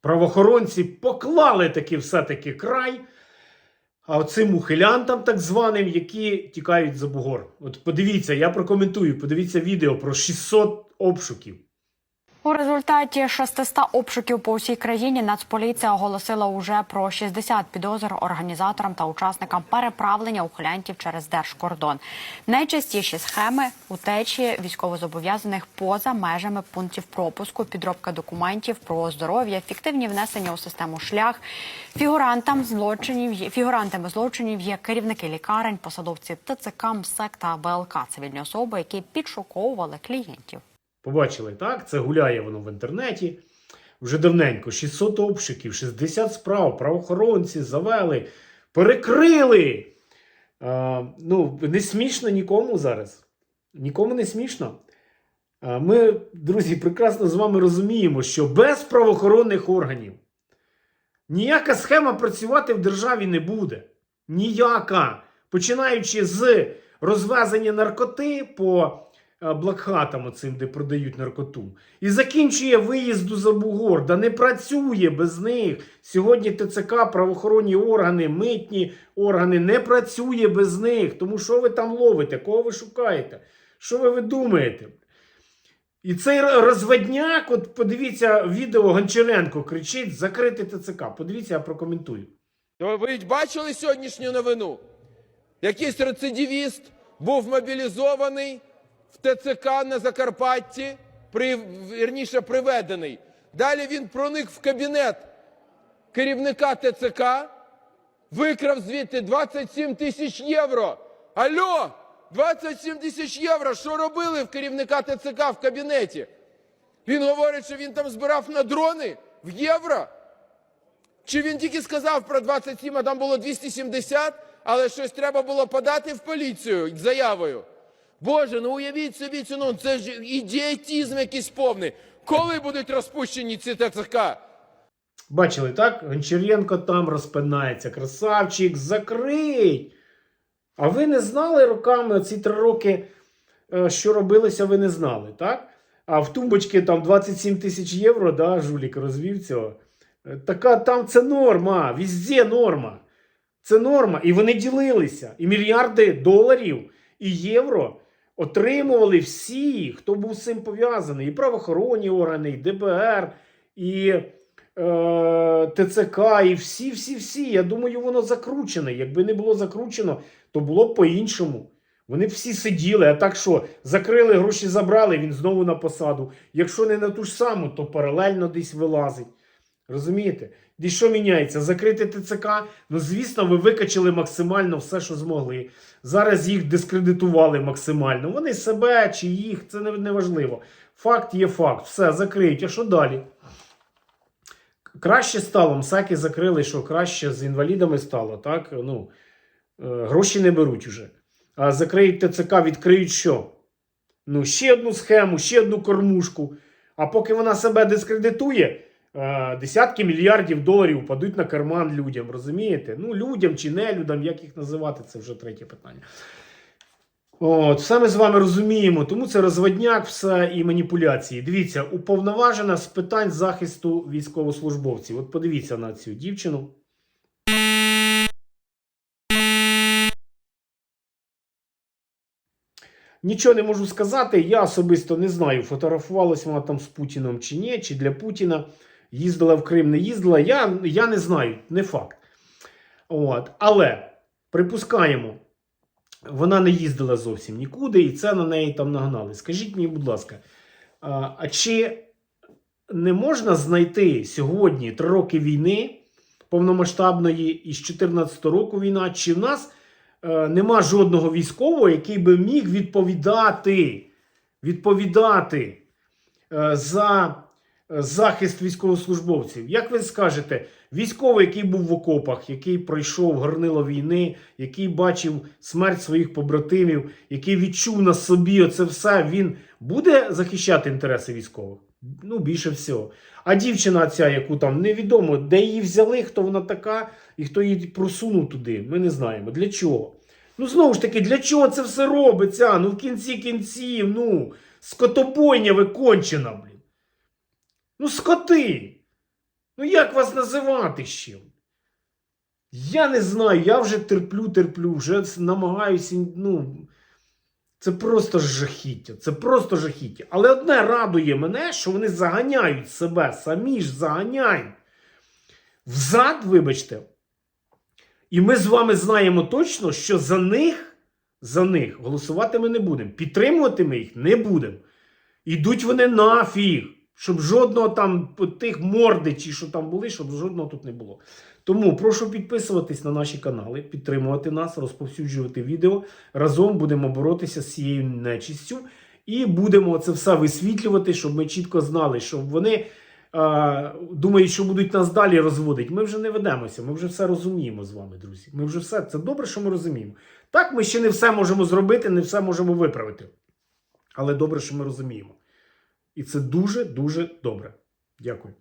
правоохоронці поклали таки все-таки край. А оцим ухилянтам, так званим, які тікають за бугор. От подивіться, я прокоментую, подивіться відео про 600 обшуків. У результаті 600 обшуків по всій країні Нацполіція оголосила уже про 60 підозр організаторам та учасникам переправлення ухилянтів через держкордон. Найчастіші схеми утечі військовозобов'язаних поза межами пунктів пропуску, підробка документів про здоров'я, фіктивні внесення у систему шлях. Фігурантам злочинів фігурантами злочинів є керівники лікарень, посадовці ТЦК, МСЕК та ВЛК, цивільні особи, які підшуковували клієнтів. Побачили, так? Це гуляє воно в інтернеті. Вже давненько 600 обшуків, 60 справ, правоохоронці завели, перекрили. А, ну, не смішно нікому зараз. Нікому не смішно. А, ми, друзі, прекрасно з вами розуміємо, що без правоохоронних органів ніяка схема працювати в державі не буде. Ніяка. Починаючи з розвезення наркоти по блокхатам, оцим, де продають наркоту, і закінчує виїзду за бугор, да не працює без них. Сьогодні ТЦК, правоохоронні органи, митні органи не працює без них. Тому що ви там ловите? Кого ви шукаєте? Що ви, ви думаєте? І цей розведняк, от подивіться відео Гончаренко кричить: закрити ТЦК. Подивіться, я прокоментую. Ви бачили сьогоднішню новину? Якийсь рецидивіст був мобілізований в ТЦК на Закарпатті, при, вірніше приведений. Далі він проник в кабінет керівника ТЦК, викрав звідти 27 тисяч євро. Алло, 27 тисяч євро. Що робили в керівника ТЦК в кабінеті? Він говорить, що він там збирав на дрони в євро. Чи він тільки сказав про 27, а там було 270, але щось треба було подати в поліцію заявою. Боже, ну уявіть собі цю, ну це ж ідіотізм якийсь повний. Коли будуть розпущені ці ТЦК? Бачили, так? Гончаренко там розпинається. Красавчик, закрить. А ви не знали роками ці три роки, е, що робилося, ви не знали, так? А в тумбочці там 27 тисяч євро, да, жулік розвів цього. Е, Така там це норма, везде норма. Це норма. І вони ділилися. І мільярди доларів і євро отримували всі, хто був з цим пов'язаний. І правоохоронні органи, і ДБР, і е, ТЦК, і всі, всі, всі. Я думаю, воно закручене. Якби не було закручено, то було б по-іншому. Вони всі сиділи, а так що закрили, гроші забрали, він знову на посаду. Якщо не на ту ж саму, то паралельно десь вилазить. Розумієте? І що міняється? Закрити ТЦК? Ну, звісно, ви викачали максимально все, що змогли. Зараз їх дискредитували максимально. Вони себе чи їх, це не, важливо. Факт є факт. Все, закриють. А що далі? Краще стало, МСАКи закрили, що краще з інвалідами стало, так? Ну, е, гроші не беруть уже. А закриють ТЦК, відкриють що? Ну, ще одну схему, ще одну кормушку. А поки вона себе дискредитує, десятки мільярдів доларів падуть на карман людям. Розумієте? Ну, людям чи не людям, як їх називати, це вже третє питання. От, все ми з вами розуміємо, тому це розводняк, все і маніпуляції. Дивіться, уповноважена з питань захисту військовослужбовців. От подивіться на цю дівчину. Нічого не можу сказати. Я особисто не знаю, фотографувалася вона там з Путіном чи ні, чи для Путіна. Їздила в Крим, не їздила. Я, я не знаю, не факт. От. Але припускаємо, вона не їздила зовсім нікуди, і це на неї там нагнали. Скажіть мені, будь ласка, а, чи не можна знайти сьогодні три роки війни повномасштабної і з 2014 року війна, чи в нас е, нема жодного військового, який би міг відповідати, відповідати е, за захист військовослужбовців? Як ви скажете, військовий, який був в окопах, який пройшов горнило війни, який бачив смерть своїх побратимів, який відчув на собі оце все, він буде захищати інтереси військових? Ну, більше всього. А дівчина ця, яку там невідомо, де її взяли, хто вона така, і хто її просунув туди, ми не знаємо. Для чого? Ну, знову ж таки, для чого це все робиться? Ну, в кінці кінців, ну, скотобойня викончена, блін. Ну, скоти. Ну як вас називати ще? Я не знаю, я вже терплю, терплю, вже намагаюся. Ну, це просто жахіття. Це просто жахіття. Але одне радує мене, що вони заганяють себе, самі ж заганяють. Взад, вибачте. І ми з вами знаємо точно, що за них, за них голосувати ми не будемо. Підтримувати ми їх не будемо. Ідуть вони нафіг, щоб жодного там тих мордичів, що там були, щоб жодного тут не було. Тому прошу підписуватись на наші канали, підтримувати нас, розповсюджувати відео. Разом будемо боротися з цією нечистю і будемо це все висвітлювати, щоб ми чітко знали, щоб вони е, думають, що будуть нас далі розводити. Ми вже не ведемося, ми вже все розуміємо з вами, друзі. Ми вже все це добре, що ми розуміємо. Так, ми ще не все можемо зробити, не все можемо виправити. Але добре, що ми розуміємо. І це дуже дуже добре. Дякую.